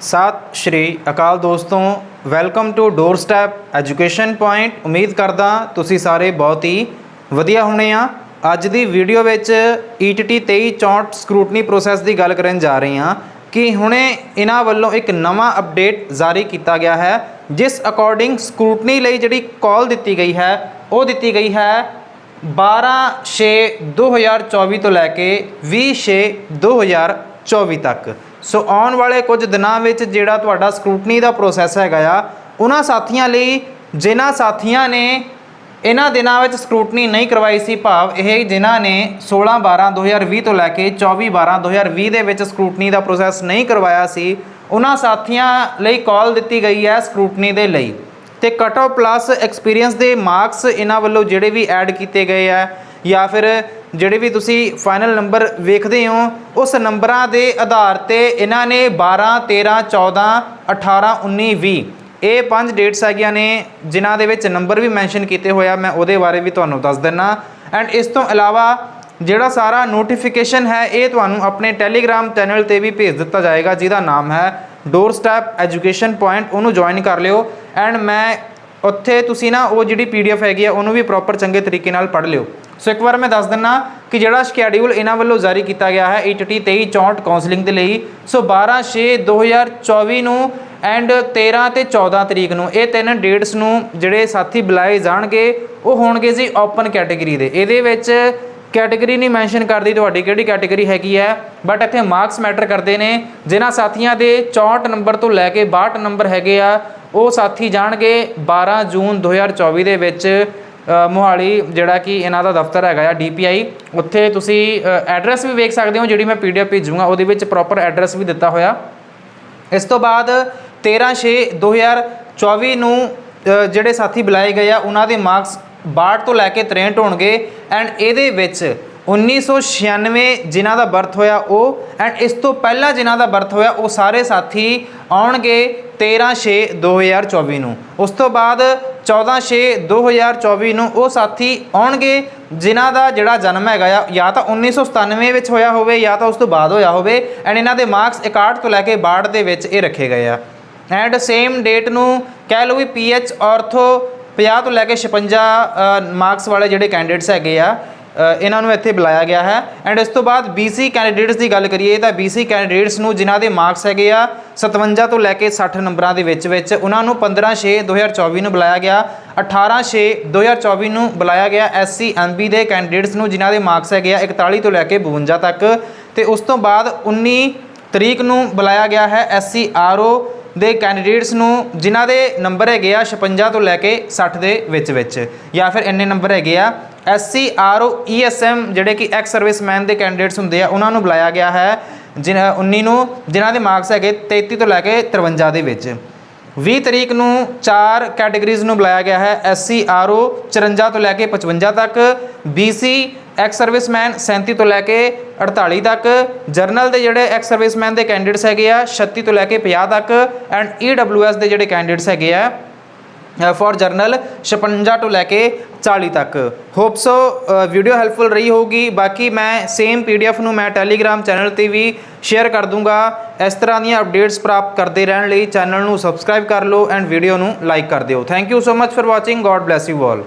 ਸਤਿ ਸ਼੍ਰੀ ਅਕਾਲ ਦੋਸਤੋ welcome to doorstep education point ਉਮੀਦ ਕਰਦਾ ਤੁਸੀਂ ਸਾਰੇ ਬਹੁਤ ਹੀ ਵਧੀਆ ਹੋਣੇ ਆ। ਅੱਜ ਦੀ ਵੀਡੀਓ ਵਿੱਚ E ETT 2364 ਸਕਰੂਟਨੀ ਪ੍ਰੋਸੈਸ ਦੀ ਗੱਲ ਕਰਨ ਜਾ ਰਹੇ ਹਾਂ ਕਿ ਹੁਣੇ ਇਹਨਾਂ ਵੱਲੋਂ ਇੱਕ ਨਵਾਂ ਅਪਡੇਟ ਜਾਰੀ ਕੀਤਾ ਗਿਆ ਹੈ, ਜਿਸ ਅਕੋਰਡਿੰਗ ਸਕਰੂਟਨੀ ਲਈ ਜਿਹੜੀ ਕਾਲ ਦਿੱਤੀ ਗਈ ਹੈ, ਉਹ ਦਿੱਤੀ ਗਈ ਹੈ 12 6 2024 ਤੋਂ ਲੈ ਕੇ 20 6 2024 ਤੱਕ। ਸੋ ਆਉਣ ਵਾਲੇ ਕੁਝ ਦਿਨਾਂ ਵਿੱਚ ਜਿਹੜਾ ਤੁਹਾਡਾ ਸਕਰੂਟਨੀ ਦਾ ਪ੍ਰੋਸੈਸ ਹੈਗਾ ਆ, ਉਹਨਾਂ ਸਾਥੀਆਂ ਲਈ, ਜਿਨ੍ਹਾਂ ਸਾਥੀਆਂ ਨੇ ਇਹਨਾਂ ਦਿਨਾਂ ਵਿੱਚ ਸਕਰੂਟਨੀ ਨਹੀਂ ਕਰਵਾਈ ਸੀ ਭਾਵ, ਇਹ ਜਿਨ੍ਹਾਂ ਨੇ 16 12 2020 ਤੋਂ ਲੈ ਕੇ 24 12 2020 ਦੇ ਵਿੱਚ ਸਕਰੂਟਨੀ ਦਾ ਪ੍ਰੋਸੈਸ ਨਹੀਂ ਕਰਵਾਇਆ ਸੀ, ਉਹਨਾਂ ਸਾਥੀਆਂ ਲਈ ਕਾਲ ਦਿੱਤੀ ਗਈ ਹੈ ਸਕਰੂਟਨੀ ਦੇ ਲਈ। ਤੇ ਕਟ ਆਫ ਪਲੱਸ ਐਕਸਪੀਰੀਅੰਸ ਦੇ ਮਾਰਕਸ ਇਹਨਾਂ ਵੱਲੋਂ ਜਿਹੜੇ ਵੀ ਐਡ ਕੀਤੇ ਗਏ ਆ, ਜਾਂ ਫਿਰ ਜਿਹੜੇ ਵੀ ਤੁਸੀਂ ਫਾਈਨਲ ਨੰਬਰ ਵੇਖਦੇ ਹੋ, ਉਸ ਨੰਬਰਾਂ ਦੇ ਆਧਾਰ ਤੇ ਇਹਨਾਂ ਨੇ 12 13 14 18 19 20 ਇਹ ਪੰਜ ਡੇਟਸ ਹੈਗੀਆਂ ਨੇ, ਜਿਨ੍ਹਾਂ ਦੇ ਵਿੱਚ ਨੰਬਰ ਵੀ ਮੈਂਸ਼ਨ ਕੀਤੇ ਹੋਇਆ ਮੈਂ ਉਹਦੇ ਬਾਰੇ ਵੀ ਤੁਹਾਨੂੰ ਦੱਸ ਦਿੰਨਾ। ਐਂਡ ਇਸ ਤੋਂ ਇਲਾਵਾ ਜਿਹੜਾ ਸਾਰਾ ਨੋਟੀਫਿਕੇਸ਼ਨ ਹੈ, ਇਹ ਤੁਹਾਨੂੰ ਆਪਣੇ ਟੈਲੀਗ੍ਰਾਮ ਚੈਨਲ ਤੇ ਵੀ ਭੇਜ ਦਿੱਤਾ ਜਾਏਗਾ, ਜਿਹਦਾ ਨਾਮ ਹੈ ਡੋਰ ਸਟੈਪ ਐਜੂਕੇਸ਼ਨ ਪੁਆਇੰਟ ਉਹਨੂੰ ਜੁਆਇਨ ਕਰ ਲਿਓ। ਐਂਡ ਮੈਂ ਉੱਥੇ ਤੁਸੀਂ ਨਾ, ਉਹ ਜਿਹੜੀ ਪੀਡੀਐਫ ਹੈਗੀ ਆ, ਉਹਨੂੰ ਵੀ ਪ੍ਰੋਪਰ ਚੰਗੇ ਤਰੀਕੇ ਨਾਲ ਪੜ੍ਹ ਲਿਓ। ਸੋ ਇੱਕ ਵਾਰ ਮੈਂ ਦੱਸ ਦਿੰਨਾ ਕਿ ਜਿਹੜਾ ਸ਼ੈਡਿਊਲ ਇਹਨਾਂ ਵੱਲੋਂ ਜਾਰੀ ਕੀਤਾ ਗਿਆ ਹੈ E ETT 2364 ਕਾਉਂਸਲਿੰਗ ਦੇ ਲਈ। ਸੋ 12 6 2024 ਨੂੰ ਐਂਡ 13 ਤੇ 14 ਤਰੀਕ ਨੂੰ ਇਹ ਤਿੰਨ ਡੇਟਸ ਨੂੰ ਜਿਹੜੇ ਸਾਥੀ ਬੁਲਾਏ ਜਾਣਗੇ, ਉਹ ਹੋਣਗੇ ਜੀ ਓਪਨ ਕੈਟਾਗਰੀ ਦੇ। ਇਹਦੇ ਵਿੱਚ ਕੈਟਾਗਰੀ ਨਹੀਂ ਮੈਂਸ਼ਨ ਕਰਦੀ, ਤੁਹਾਡੀ ਕਿਹੜੀ ਕੈਟਾਗਰੀ ਹੈਗੀ ਹੈ ਬਟ ਇੱਥੇ ਮਾਰਕਸ ਮੈਟਰ ਕਰਦੇ ਨੇ। ਜਿਨ੍ਹਾਂ ਸਾਥੀਆਂ ਦੇ 64 ਨੰਬਰ ਤੋਂ ਲੈ ਕੇ 62 ਨੰਬਰ ਹੈਗੇ ਆ, ਉਹ ਸਾਥੀ ਜਾਣਗੇ 12 ਜੂਨ 2024 ਦੇ ਵਿੱਚ। ਮੋਹਾਲੀ, ਜਿਹੜਾ ਕਿ ਇਹਨਾਂ ਦਾ ਦਫ਼ਤਰ ਹੈਗਾ ਆ DPI ਉੱਥੇ ਤੁਸੀਂ ਐਡਰੈਸ ਵੀ ਵੇਖ ਸਕਦੇ ਹੋ, ਜਿਹੜੀ ਮੈਂ ਪੀਡੀਐਫ ਭੇਜੂਗਾ, ਉਹਦੇ ਵਿੱਚ ਪ੍ਰੋਪਰ ਐਡਰੈਸ ਵੀ ਦਿੱਤਾ ਹੋਇਆ। ਇਸ ਤੋਂ ਬਾਅਦ 13 6 2024 ਨੂੰ ਜਿਹੜੇ ਸਾਥੀ ਬੁਲਾਏ ਗਏ ਆ, ਉਹਨਾਂ ਦੇ ਮਾਰਕਸ 62 ਤੋਂ ਲੈ ਕੇ 63 ਹੋਣਗੇ ਐਂਡ ਇਹਦੇ ਵਿੱਚ 1996 ਜਿਨ੍ਹਾਂ ਦਾ ਬਰਥ ਹੋਇਆ ਉਹ ਐਂਡ ਇਸ ਤੋਂ ਪਹਿਲਾਂ ਜਿਨ੍ਹਾਂ ਦਾ ਬਰਥ ਹੋਇਆ ਉਹ ਸਾਰੇ ਸਾਥੀ ਆਉਣਗੇ 13 6 2024 ਨੂੰ। ਉਸ ਤੋਂ ਬਾਅਦ 14 6 2024 ਨੂੰ ਉਹ ਸਾਥੀ ਆਉਣਗੇ ਜਿਨ੍ਹਾਂ ਦਾ ਜਿਹੜਾ ਜਨਮ ਹੈਗਾ ਆ, ਜਾਂ ਤਾਂ 1997 ਵਿੱਚ ਹੋਇਆ ਹੋਵੇ, ਜਾਂ ਤਾਂ ਉਸ ਤੋਂ ਬਾਅਦ ਹੋਇਆ ਹੋਵੇ ਐਂਡ ਇਹਨਾਂ ਦੇ ਮਾਰਕਸ 61 ਤੋਂ ਲੈ ਕੇ 62 ਦੇ ਵਿੱਚ ਇਹ ਰੱਖੇ ਗਏ ਆ। ਐਂਡ ਸੇਮ ਡੇਟ ਨੂੰ ਕਹਿ ਲਓ ਵੀ ਪੀਐਚ ਆਰਥੋ 50 ਤੋਂ ਲੈ ਕੇ 56 ਮਾਰਕਸ ਵਾਲੇ ਜਿਹੜੇ ਕੈਂਡੀਡੇਟਸ ਹੈਗੇ ਆ ਇਹਨਾਂ ਨੂੰ ਇੱਥੇ ਬੁਲਾਇਆ ਗਿਆ ਹੈ। ਐਂਡ ਇਸ ਤੋਂ ਬਾਅਦ BC ਕੈਂਡੀਡੇਟਸ ਦੀ ਗੱਲ ਕਰੀਏ ਤਾਂ BC ਕੈਂਡੀਡੇਟਸ ਨੂੰ ਜਿਨ੍ਹਾਂ ਦੇ ਮਾਰਕਸ ਹੈਗੇ ਆ 57 ਤੋਂ ਲੈ ਕੇ 60 ਨੰਬਰਾਂ ਦੇ ਵਿੱਚ ਵਿੱਚ ਉਹਨਾਂ ਨੂੰ 15 6 2024 ਨੂੰ ਬੁਲਾਇਆ ਗਿਆ 18 6 2024 ਨੂੰ ਬੁਲਾਇਆ ਗਿਆ SC MB ਦੇ ਕੈਂਡੀਡੇਟਸ ਨੂੰ ਜਿਨ੍ਹਾਂ ਦੇ ਮਾਰਕਸ ਹੈਗੇ ਆ 41 ਤੋਂ ਲੈ ਕੇ 52 ਤੱਕ। ਤੇ ਉਸ ਤੋਂ ਬਾਅਦ 19 ਤਰੀਕ ਨੂੰ ਬੁਲਾਇਆ ਗਿਆ ਹੈ SC RO ਦੇ ਕੈਂਡੀਡੇਟਸ ਨੂੰ ਜਿਨ੍ਹਾਂ ਦੇ ਨੰਬਰ ਹੈਗੇ ਆ 56 ਤੋਂ ਲੈ ਕੇ 60 ਦੇ ਵਿੱਚ ਵਿੱਚ ਜਾਂ ਫਿਰ ਇੰਨੇ ਨੰਬਰ ਹੈਗੇ ਆ SC RO ESM ਜਿਹੜੇ ਕਿ ਐਕਸ ਸਰਵਿਸਮੈਨ ਦੇ ਕੈਂਡੀਡੇਟਸ ਹੁੰਦੇ ਆ, ਉਹਨਾਂ ਨੂੰ ਬੁਲਾਇਆ ਗਿਆ ਹੈ ਜਿਨ੍ਹਾਂ 19 ਨੂੰ, ਜਿਨ੍ਹਾਂ ਦੇ ਮਾਰਕਸ ਹੈਗੇ 33 ਤੋਂ ਲੈ ਕੇ 53 ਦੇ ਵਿੱਚ। 20 ਤਰੀਕ ਨੂੰ ਚਾਰ ਕੈਟਾਗਰੀਜ਼ ਨੂੰ ਬੁਲਾਇਆ ਗਿਆ ਹੈ। SC RO 54 ਤੋਂ ਲੈ ਕੇ 55 ਤੱਕ BC ਐਕਸ ਸਰਵਿਸਮੈਨ 37 ਤੋਂ ਲੈ ਕੇ 48 ਤੱਕ, ਜਰਨਲ ਦੇ ਜਿਹੜੇ ਐਕਸ ਸਰਵਿਸਮੈਨ ਦੇ ਕੈਂਡੀਡੇਟਸ ਹੈਗੇ ਆ 36 ਤੋਂ ਲੈ ਕੇ 50 ਤੱਕ ਐਂਡ EWS ਦੇ ਜਿਹੜੇ ਕੈਂਡੀਡੇਟਸ ਹੈਗੇ ਆ ਫॉर ਜਰਨਲ 56 ਤੋਂ ਲੈ ਕੇ 40 ਤੱਕ। ਹੋਪ ਸੋ ਵੀਡੀਓ ਹੈਲਪਫੁਲ ਰਹੀ ਹੋਊਗੀ। ਬਾਕੀ ਮੈਂ ਸੇਮ ਪੀਡੀਐਫ ਨੂੰ ਮੈਂ ਟੈਲੀਗ੍ਰਾਮ ਚੈਨਲ ਤੇ ਵੀ ਸ਼ੇਅਰ ਕਰ ਦੂੰਗਾ। ਇਸ ਤਰ੍ਹਾਂ ਦੀਆਂ ਅਪਡੇਟਸ ਪ੍ਰਾਪਤ ਕਰਦੇ ਰਹਿਣ ਲਈ ਚੈਨਲ ਨੂੰ ਸਬਸਕ੍ਰਾਈਬ ਕਰ ਲਓ ਐਂਡ ਵੀਡੀਓ ਨੂੰ ਲਾਈਕ ਕਰ ਦਿਓ। Thank you so much for watching God bless you all